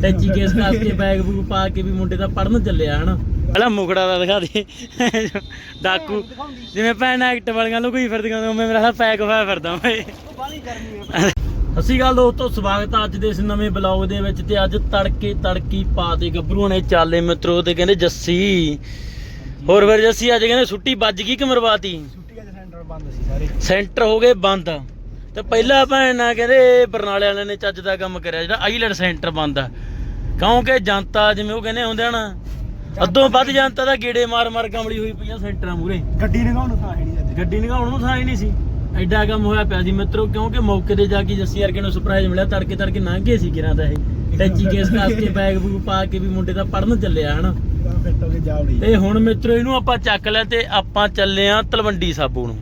ਟੈਚੀ case ਕਰਕੇ bag ਬੂਗ ਪਾ ਕੇ ਵੀ ਮੁੰਡੇ ਦਾ ਪੜਨ ਚੱਲਿਆ ਹਨਾ? ਪਹਿਲਾਂ ਮੁਕੜਾ ਦਾ ਦਿਖਾ ਦੇ। ਡਾਕੂ ਜਿਵੇਂ ਭੈਣ ਐਕਟ ਵਾਲੀਆਂ ਨੂੰ ਕੋਈ ਫਿਰਦੀਆਂ ਨੇ ਉਵੇਂ ਮੇਰਾ ਹੱਥ ਪੈਕ ਹੋਇਆ ਫਿਰਦਾ ਓਏ ਅਸੀਂ ਗੱਲ ਦੋਸਤੋ ਸਵਾਗਤ ਆ ਅੱਜ ਦੇ ਇਸ ਨਵੇਂ ਬਲੌਗ ਦੇ ਵਿੱਚ ਤੇ ਅੱਜ ਤੜਕੇ ਤੜਕੀ ਪਾ ਦੇ ਗੱਭਰੂਆਂ ਨੇ ਚਾਲੇ ਮਿੱਤਰੋ ਤੇ ਕਹਿੰਦੇ ਜੱਸੀ। ਹੋਰ ਫਿਰ ਜੱਸੀ ਅੱਜ ਕਹਿੰਦੇ ਛੁੱਟੀ ਵੱਜ ਗਈ ਕਿ ਮਰਵਾਤੀ? ਛੁੱਟੀਆਂ ਦੇ ਸੈਂਟਰ ਬੰਦ ਸੀ ਸਾਰੇ। ਸੈਂਟਰ ਹੋ ਗਏ ਬੰਦ। ਤੇ ਪਹਿਲਾਂ ਭੈਣ ਕਹਿੰਦੇ ਬਰਨਾਲੇ ਵਾਲਿਆਂ ਨੇ ਚੱਜ ਦਾ ਕੰਮ ਕਰਿਆ ਜਿਹੜਾ ਆਈਲੈਂਡ ਸੈਂਟਰ ਬੰਦ ਆ ਕਿਉਂਕਿ ਜਨਤਾ ਜਿਵੇਂ ਉਹ ਕਹਿੰਦੇ ਹੁੰਦੇ ਹਨ ਅੱਧੋਂ ਵੱਧ ਜਨਤਾ ਦਾ ਗੇੜੇ ਮਾਰ ਮਾਰ ਕਮਲੀ ਹੋਈ ਪਈਆਂ ਸੈਂਟਰਾਂ ਮੂਰੇ ਗੱਡੀ ਲਗਾਉਣ ਨੂੰ ਥਾਂ ਹੈ ਨਹੀਂ ਅੱਜ। ਗੱਡੀ ਨਿਗਾਉਣ ਨੂੰ ਥਾਂ ਹੀ ਨਹੀਂ ਸੀ। ਐਡਾ ਕੰਮ ਹੋਇਆ ਪਿਆ ਸੀ ਮਿੱਤਰੋ ਕਿਉਂਕਿ ਮੌਕੇ ਤੇ ਜਾ ਕੇ ਜੱਸੀ ਵਰਗੇ ਨੂੰ ਸਰਪ੍ਰਾਈਜ਼ ਮਿਲਿਆ ਤੜਕੇ ਤੜਕੇ ਲੰਘ ਗਏ ਸੀ ਕਿਰਾਂ ਦਾ ਇਹ। ਟੈਚੀ ਕੇਸ ਕਰਕੇ ਬੈਗ ਬੂਗ ਪਾ ਕੇ ਵੀ ਮੁੰਡੇ ਦਾ ਪੜਨ ਚੱਲਿਆ ਹਨਾ? ਕੇ ਤੇ ਹੁਣ ਮਿੱਤਰੋ ਇਹਨੂੰ ਆਪਾਂ ਚੱਕ ਲਿਆ ਤੇ ਆਪਾਂ ਚੱਲੇ ਆ ਤਲਵੰਡੀ ਸਾਬੂ ਨੂੰ।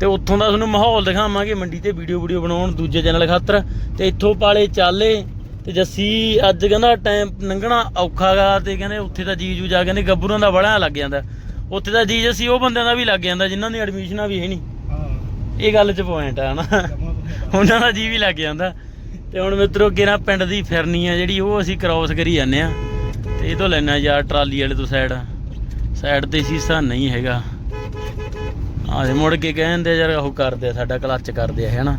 ਤੇ ਉੱਥੋਂ ਦਾ ਤੁਹਾਨੂੰ ਮਾਹੌਲ ਦਿਖਾਵਾਂਗੇ ਮੰਡੀ ਤੇ ਵੀਡੀਓ ਵੀਡੀਓ ਬਣਾਉਣ ਦੂਜੇ ਚੈਨਲ ਖਾਤਰ। ਤੇ ਇੱਥੋਂ ਪਾਲੇ ਚਾਲੇ ਤੇ ਜੱਸੀ ਅੱਜ ਕਹਿੰਦਾ ਟਾਈਮ ਲੰਘਣਾ ਔਖਾ ਗਾ ਤੇ ਕਹਿੰਦੇ ਉੱਥੇ ਦਾ ਜੀ ਜੂ ਜਾ ਕਹਿੰਦੇ ਗੱਭਰੂਆਂ ਦਾ ਬੜਾ ਲੱਗ ਜਾਂਦਾ। ਉੱਥੇ ਦਾ ਜੀ ਜੱਸੀ ਉਹ ਬੰਦਿਆਂ ਦਾ ਵੀ ਲੱਗ ਜਾਂਦਾ ਜਿਨ੍ਹਾਂ ਦੀ ਐਡਮਿਸ਼ਨਾਂ ਵੀ ਹੈ ਨਹੀਂ। ਹਾਂ। ਇਹ ਗੱਲ 'ਚ ਪੁਆਇੰਟ ਆ ਨਾ ਉਹਨਾਂ ਦਾ ਜੀ ਵੀ ਲੱਗ ਜਾਂਦਾ। ਤੇ ਹੁਣ ਮਿੱਤਰੋ ਕਿਹੜਾ ਪਿੰਡ ਦੀ ਫਿਰਨੀ ਆ ਜਿਹੜੀ ਉਹ ਅਸੀਂ ਕ੍ਰਾਸ ਕਰੀ ਜਾਂਦੇ ਆ। ਤੇ ਇਹ ਤੋਂ ਲੈਣਾ ਯਾਰ ਟਰਾਲੀ ਵਾਲੇ ਤੋਂ ਸਾਈਡ ਸਾਈਡ ਤੇ ਸ਼ੀਸ਼ਾ ਨਹੀਂ ਹੈਗਾ। ਆਹ ਮੁੜ ਕੇ ਕਹਿੰਦੇ ਯਾਰ ਉਹ ਕਰਦੇ ਆ ਸਾਡਾ ਕਲੱਚ ਕਰਦੇ ਆ ਹੈਨਾ।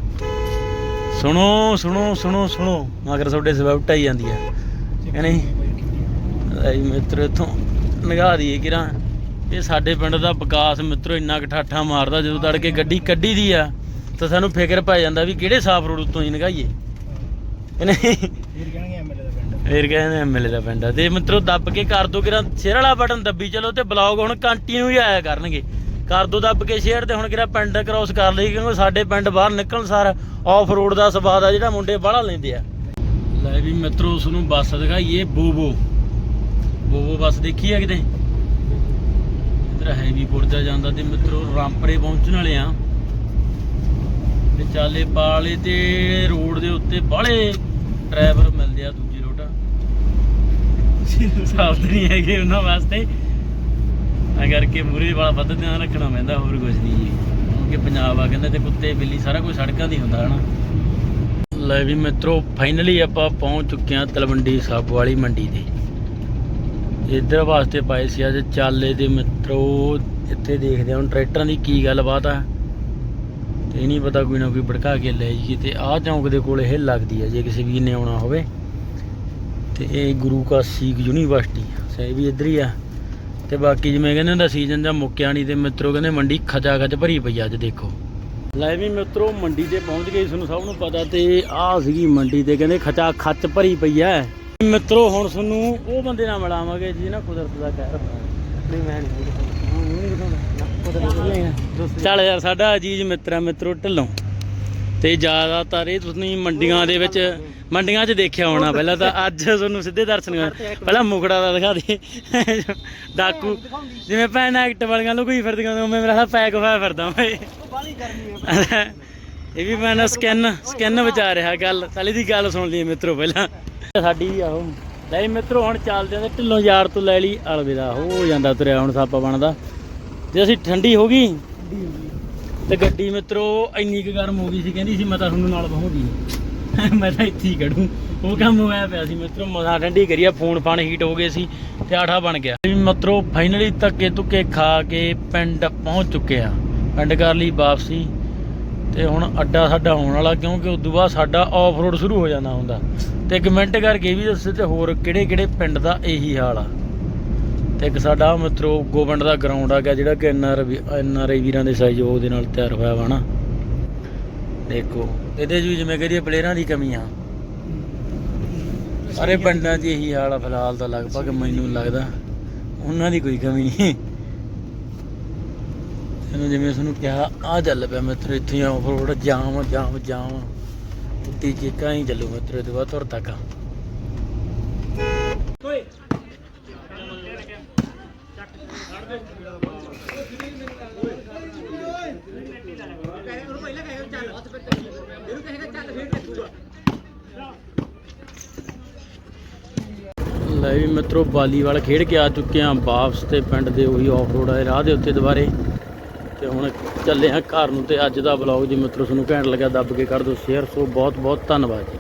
ਸੁਣੋ ਸੁਣੋ ਸੁਣੋ ਸੁਣੋ ਮਗਰ ਤੁਹਾਡੇ ਸਵਿਫਟ ਆਈ ਜਾਂਦੀ ਆ। ਕਿ ਨਹੀਂ? ਆਈ ਮਿੱਤਰ ਇਥੋਂ ਨਿਗਾਹ ਦੀਏ ਕਿਰਾਂ। ਇਹ ਸਾਡੇ ਪਿੰਡ ਦਾ ਵਿਕਾਸ ਮਿੱਤਰੋ ਇੰਨਾ ਠਾਠਾ ਮਾਰਦਾ ਜਦੋਂ ਤੜਕੇ ਗੱਡੀ ਕੱਢੀ ਦੀ ਆ ਤਾਂ ਸਾਨੂੰ ਫਿਕਰ ਪੈ ਜਾਂਦਾ ਵੀ ਕਿਹੜੇ ਸਾਫ਼ ਰੋਡ ਉੱਤੋਂ ਹੀ ਨਿਗਾਈਏ ਨਹੀਂ? ਫਿਰ ਕਹਿਣਗੇ ਐਮਐਲਏ ਦਾ ਪਿੰਡ। ਫੇਰ ਕਹਿੰਦੇ ਐਮਐਲਏ ਦਾ ਪਿੰਡ ਤੇ ਮਿੱਤਰੋ ਦੱਬ ਕੇ ਕਰ ਦੋ ਕਿਰਾਂ ਸ਼ੇਅਰ ਵਾਲਾ ਬਟਨ ਦੱਬੀ ਚਲੋ ਤੇ ਬਲੌਗ ਹੁਣ ਕੰਟੀਨਿਊ ਹੀ ਆਇਆ ਕਰਨਗੇ। ਕਰ ਦੋ ਦੱਬ ਕੇ ਸ਼ੇਅਰ ਤੇ ਹੁਣ ਕਿਰਾ ਪਿੰਡ ਕ੍ਰਾਸ ਕਰ ਲਈ ਕਿਉਂਕਿ ਸਾਡੇ ਪਿੰਡ ਬਾਹਰ ਨਿਕਲਣ ਸਾਰ ਆਫ ਰੋਡ ਦਾ ਸਵਾਦ ਆ ਜਿਹੜਾ ਮੁੰਡੇ ਬਾਹਲਾ ਲੈਂਦੇ ਆ। ਲੈ ਵੀ ਮਿੱਤਰੋ ਉਸ ਨੂੰ ਬੱਸ ਦਿਖਾਈਏ ਬੋਬੋ। ਬੋਬੋ ਬੱਸ ਦੇਖੀ ਆ ਕਿਤੇ? ਇਧਰ ਹੈਵੀ ਪੁਰਜਾ ਜਾਂਦਾ ਤੇ ਮਿੱਤਰੋ ਰਾਮਪਰੇ ਪਹੁੰਚਣ ਵਾਲੇ ਆ। ਤੇ ਚਾਲੇ ਪਾਲੇ ਤੇ ਰੋਡ ਦੇ ਉੱਤੇ ਬਾਹਲੇ ਡਰਾਈਵਰ ਮਿਲਦੇ ਆ ਦੂਜੀ ਰੋਡ। ਸਾਫ਼ ਨਹੀਂ ਹੈਗੇ ਉਹਨਾਂ ਵਾਸਤੇ। ਕਰਕੇ ਮੂਰੇ ਵਾਲਾ ਵੱਧ ਧਿਆਨ ਰੱਖਣਾ ਪੈਂਦਾ, ਹੋਰ ਕੁਝ ਨਹੀਂ ਜੀ। ਕਿਉਂਕਿ ਪੰਜਾਬ ਆ ਕਹਿੰਦੇ ਤੇ ਕੁੱਤੇ, ਬਿੱਲੀ ਸਾਰਾ ਕੁਝ ਸੜਕਾਂ ਦੀ ਹੁੰਦਾ ਹਨਾ। ਲੈ ਵੀ ਮਿੱਤਰੋ ਫਾਈਨਲੀ ਆਪਾਂ ਪਹੁੰਚ ਚੁੱਕੇ ਹਾਂ ਤਲਵੰਡੀ ਸਾਬੋ ਵਾਲੀ ਮੰਡੀ ਤੇ। ਇੱਧਰ ਵਾਸਤੇ ਪਾਏ ਸੀ ਅੱਜ ਚਾਲੇ ਦੇ ਮਿੱਤਰੋ, ਇੱਥੇ ਦੇਖਦੇ ਹਾਂ ਟਰੈਕਟਰਾਂ ਦੀ ਕੀ ਗੱਲਬਾਤ ਆ। ਤੇ ਨਹੀਂ ਪਤਾ ਕੋਈ ਨਾ ਕੋਈ ਭੜਕਾ ਕੇ ਲੈ ਜੀ ਤੇ ਆਹ ਚੌਂਕ ਦੇ ਕੋਲ ਇਹ ਲੱਗਦੀ ਹੈ ਜੇ ਕਿਸੇ ਵੀਰ ਨੇ ਆਉਣਾ ਹੋਵੇ। ਤੇ ਇਹ ਗੁਰੂ ਕਾਸੀ ਯੂਨੀਵਰਸਿਟੀ ਸੇ ਵੀ ਇੱਧਰ ਹੀ ਆ। ਤੇ ਬਾਕੀ ਜਿਵੇਂ ਕਹਿੰਦੇ ਹੁੰਦਾ ਸੀਜ਼ਨ ਜਾਂ ਮੁੱਕਿਆ ਨਹੀਂ ਤੇ ਮਿੱਤਰੋ ਕਹਿੰਦੇ ਮੰਡੀ ਖਚਾ ਖਚ ਭਰੀ ਪਈ ਅੱਜ ਦੇਖੋ। ਲੈ ਵੀ ਮਿੱਤਰੋ ਮੰਡੀ ਤੇ ਪਹੁੰਚ ਗਏ ਤੁਹਾਨੂੰ ਸਭ ਨੂੰ ਪਤਾ ਤੇ ਆਹ ਸੀਗੀ ਮੰਡੀ ਤੇ ਕਹਿੰਦੇ ਖਚਾ ਖੱਚ ਭਰੀ ਪਈ ਐ ਮਿੱਤਰੋ ਹੁਣ ਤੁਹਾਨੂੰ ਉਹ ਬੰਦੇ ਨਾਲ ਮਿਲਾਵਾਂਗੇ ਜੀ ਨਾ ਕੁਦਰਤ ਦਾ ਕਹਿਰ ਨਹੀਂ ਮੈਂ ਨਹੀਂ ਚੱਲ ਯਾਰ ਸਾਡਾ ਅਜੀਜ਼ ਮਿੱਤਰ ਮਿੱਤਰੋ ਢਿੱਲੋਂ। ਤੇ ਜ਼ਿਆਦਾਤਰ ਇਹ ਤੁਸੀਂ ਮੰਡੀਆਂ ਦੇ ਵਿੱਚ ਮੰਡੀਆਂ 'ਚ ਦੇਖਿਆ ਹੋਣਾ ਪਹਿਲਾਂ ਤਾਂ ਅੱਜ ਤੁਹਾਨੂੰ ਸਿੱਧੇ ਦਰਸ਼ਨ ਕਰ ਪਹਿਲਾਂ ਮੁਕੜਾ ਦਾ ਦਿਖਾ ਦੇ। ਡਾਕੂ ਜਿਵੇਂ ਭੈਣ ਐਕਟ ਵਾਲੀਆਂ ਨੂੰ ਕੋਈ ਫਿਰਦੀਆਂ ਨੇ ਉਵੇਂ ਮੇਰਾ ਪੈਕ ਹੋਇਆ ਫਿਰਦਾ ਓਏ ਇਹ। ਵੀ ਮੈਂ ਨਾ ਸਕੈਨ ਸਕੈਨ ਵਿਚਾਰ ਰਿਹਾ ਗੱਲ ਸਾਲੀ ਦੀ ਗੱਲ ਸੁਣ ਲਈ ਮਿੱਤਰੋ ਪਹਿਲਾਂ। ਸਾਡੀ ਆਹੋ ਲੈ ਮਿੱਤਰੋ ਹੁਣ ਚੱਲਦੇ ਆਂ ਤੇ ਢਿੱਲੋਂ ਯਾਰ ਤੋਂ ਲੈ ਲਈ ਅਲਵਿਦਾ। ਹੋ ਜਾਂਦਾ ਤੁਰਿਆ ਹੁਣ ਸਾਪਾ ਬਣਦਾ। ਜੇ ਅਸੀਂ ਠੰਡੀ ਹੋ ਗਈ ਤੇ ਗੱਡੀ ਮਿੱਤਰੋ, ਇੰਨੀ ਕੁ ਗਰਮ ਹੋ ਗਈ ਸੀ, ਕਹਿੰਦੀ ਸੀ ਮੈਂ ਤਾਂ ਤੁਹਾਨੂੰ ਨਾਲ ਬਹੂੰਗੀ ਮੈਂ ਤਾਂ ਇੱਥੇ ਹੀ ਖੜੂ। ਉਹ ਕੰਮ ਹੋਇਆ ਪਿਆ ਸੀ ਮਿੱਤਰੋ ਮਜ਼ਾ ਠੰਡੀ ਕਰੀਆ ਫੋਨ ਫਾਨ ਹੀਟ ਹੋ ਗਏ ਸੀ ਤੇ ਆਠਾ ਬਣ ਗਿਆ। ਵੀ ਮਿੱਤਰੋ ਫਾਈਨਲੀ ਧੱਕੇ ਧੁੱਕੇ ਖਾ ਕੇ ਪਿੰਡ ਪਹੁੰਚ ਚੁੱਕੇ ਆ। ਪਿੰਡ ਕਰ ਲਈ ਵਾਪਸੀ ਤੇ ਹੁਣ ਅੱਡਾ ਸਾਡਾ ਹੋਣ ਵਾਲਾ, ਕਿਉਂਕਿ ਉਦੋਂ ਬਾਅਦ ਸਾਡਾ ਆਫ ਰੋਡ ਸ਼ੁਰੂ ਹੋ ਜਾਂਦਾ ਹੁੰਦਾ। ਤੇ ਕਮੈਂਟ ਕਰਕੇ ਇਹ ਵੀ ਦੱਸੋ ਤੇ ਹੋਰ ਕਿਹੜੇ ਕਿਹੜੇ ਪਿੰਡ ਦਾ ਇਹੀ ਹਾਲ ਆ। ਤੇ ਇੱਕ ਸਾਡਾ ਮਿੱਤਰੋ ਗੋਬਿੰਦ ਦਾ ਗਰਾਊਂਡ ਆ ਗਿਆ ਜਿਹੜਾ ਕਿ ਐਨਆਰ ਐਨਆਰਆਈ ਵੀਰਾਂ ਦੇ ਸਹਿਯੋਗ ਦੇ ਨਾਲ ਤਿਆਰ ਹੋਇਆ ਵਾ ਨਾ। ਦੇਖੋ, ਇਹਦੇ 'ਚ ਵੀ ਜਿਵੇਂ ਕਹਦੀਏ ਪਲੇਅਰਾਂ ਦੀ ਕਮੀ ਆ। ਸਾਰੇ ਪਿੰਡਾਂ 'ਚ ਇਹੀ ਹਾਲ ਆ ਫਿਲਹਾਲ ਤਾਂ ਲਗਭਗ ਮੈਨੂੰ ਲੱਗਦਾ। ਉਹਨਾਂ ਦੀ ਕੋਈ ਕਮੀ ਨਹੀਂ ਇਹਨੂੰ ਜਿਵੇਂ ਤੁਹਾਨੂੰ ਕਿਹਾ ਆ ਚੱਲ ਪਿਆ ਮਿੱਤਰ, ਇੱਥੇ ਆਫ ਰੋਡ ਜਾਮ ਜਾਮ ਜਾਮ। ਉੱਤੀ ਚੀਕਾਂ ਹੀ ਚੱਲੂ ਮਿੱਤਰ, ਇਹਦੇ ਬਾਅਦ ਤੁਰ ਤੱਕ ਲੈ ਵੀ ਮਿੱਤਰੋ ਵਾਲੀਵਾਲ ਖੇਡ ਕੇ ਆ ਚੁੱਕੇ ਆ ਵਾਪਸ ਤੇ ਪਿੰਡ ਦੇ ਉਹੀ ਆਫ ਰੋਡ ਆਏ ਰਾਹ ਦੇ ਉੱਤੇ ਦੁਬਾਰੇ। ਤੇ ਹੁਣ ਚੱਲੇ ਆ ਘਰ ਨੂੰ ਤੇ ਅੱਜ ਦਾ ਵਲੌਗ ਜੀ ਮਿੱਤਰੋ, ਤੁਹਾਨੂੰ ਘੈਂਟ ਲੱਗਾ ਦੱਬ ਕੇ ਕਰ ਦਿਓ ਸ਼ੇਅਰ ਸੋ ਬਹੁਤ ਬਹੁਤ ਧੰਨਵਾਦ ਜੀ।